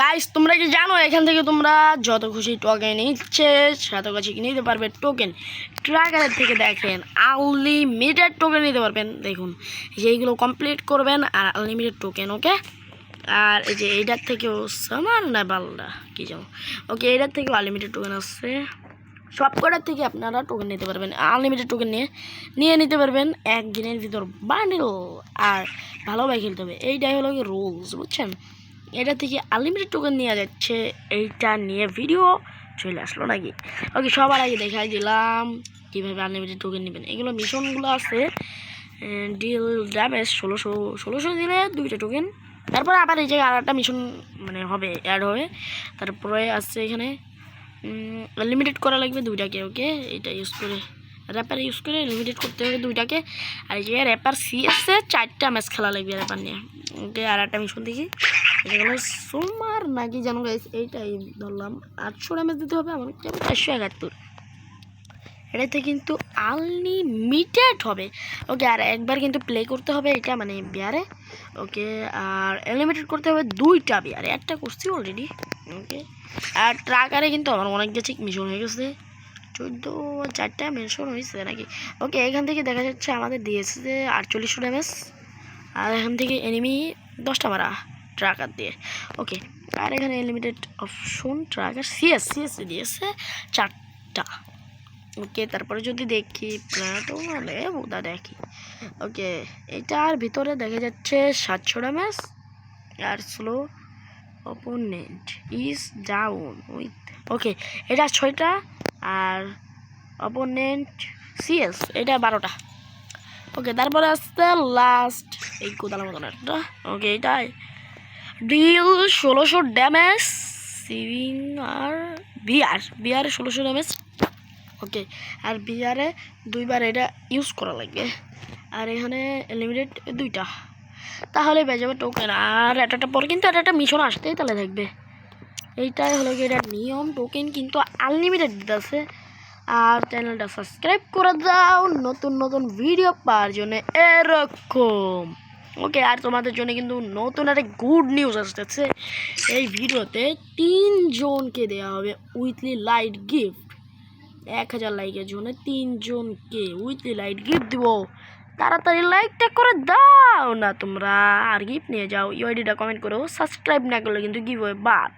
Guys তোমরা কি জানো, এখান থেকে তোমরা যত খুশি টোকেন ইচ্ছে তত খুশি নিতে পারবে? টোকেন ট্রাকারের থেকে দেখেন আনলিমিটেড টোকেন নিতে পারবেন। দেখুন এইগুলো কমপ্লিট করবেন, আর আনলিমিটেড টোকেন ওকে আর এই যে এইটার থেকেও সমান না বাল্লা কী যাব ওকে এইটার থেকেও আনলিমিটেড টোকেন আসছে সব কটার থেকে আপনারা টোকেন নিতে পারবেন। আনলিমিটেড টোকেন নিয়ে নিয়ে নিতে পারবেন এক একদিনের ভিতর বান্ডিল আর ভালোভাবে খেলতে হবে। এইটাই হলো কি রুলস বুঝছেন? এটা থেকে আনলিমিটেড টোকেন নেওয়া যাচ্ছে, এইটা নিয়ে ভিডিও চলে আসলো নাকি? ওকে সবার আগে দেখাই দিলাম কীভাবে আনলিমিটেড টোকেন নেবেন। এগুলো মিশনগুলো আছে ডিল ড্যামেজ ষোলোশো ষোলোশো দিলে দুইটা টোকেন তারপরে আবার এই জায়গায় আর একটা মিশন মানে হবে অ্যাড হবে। তারপরে আসছে এখানে লিমিটেড করা লাগবে দুইটাকে ওকে এটা ইউজ করে র্যাপার ইউজ করে লিমিটেড করতে হবে দুইটাকে। আর এই জায়গায় র্যাপার সি এসে চারটা ম্যাচ খেলা লাগবে র্যাপার নিয়ে ওকে আর একটা মিশন দেখি। হলো সোমার নাকি যেন গাইস এইটাই ধরলাম। আটশো ড্যামেজ দিতে হবে, আমার যাবে চারশো একাত্তর। এটাতে কিন্তু আনলিমিটেড হবে। ওকে আর একবার কিন্তু প্লে করতে হবে এটা মানে বিয়ারে ওকে আর আনলিমিটেড করতে হবে দুইটা বিয়ারে একটা করছি অলরেডি ওকে আর ট্রাকারে কিন্তু আমার অনেক গেছে মিশন হয়ে গেছে। চোদ্দ চারটা মেনশন হয়েছে নাকি? ওকে এখান থেকে দেখা যাচ্ছে আমাদের দিয়েছে আটচল্লিশশো ড্যামেজ আর এখান থেকে এনিমি দশটা মারা। ট্রাকার দিয়ে। ওকে আর এখানে limited option tracker CS CS দিয়েছে চারটা। ওকে তারপরে যদি দেখি প্ল্যাটো মানে দেখি। ওকে এটার ভিতরে দেখা যাচ্ছে সাতশো damage R slow opponent is down with okay এটা ছয়টা আর অপোনেন্ট সিএস এটা বারোটা। ওকে তারপরে আসতে লাস্ট এই কোদালের মতন একটা। ওকে এটাই ডিল ষোলোশো ড্যামেজ, সিভিং আর বিয়ার বিয়ারে ষোলোশো ড্যামেজ। ওকে, আর বিয়ারে দুইবার এটা ইউজ করা লাগবে। আর এখানে লিমিটেড দুইটা। তাহলে বেজে যাবে টোকেন আর একটা একটা পরে কিন্তু একটা একটা মিশন আসতেই তাহলে থাকবে। এইটাই হলো কি এটার নিয়ম। টোকেন কিন্তু আনলিমিটেড দিতেছে আর চ্যানেলটা সাবস্ক্রাইব করে দাও। নতুন নতুন ভিডিও পাওয়ার জন্য এরকম। ওকে, আর তোমাদের জন্য কিন্তু নতুন একটা গুড নিউজ আসতেছে। এই ভিডিওতে তিনজনকে দেওয়া হবে উইথলি লাইট গিফট এক হাজার লাইকের জন্য তিনজনকে উইথলি লাইট গিফট দিব। তাড়াতাড়ি লাইকটা করে দাও না তোমরা। আর গিফট নিয়ে যাও ইউআইডিটা কমেন্ট করো সাবস্ক্রাইব না করলে কিন্তু গিভ বাদ।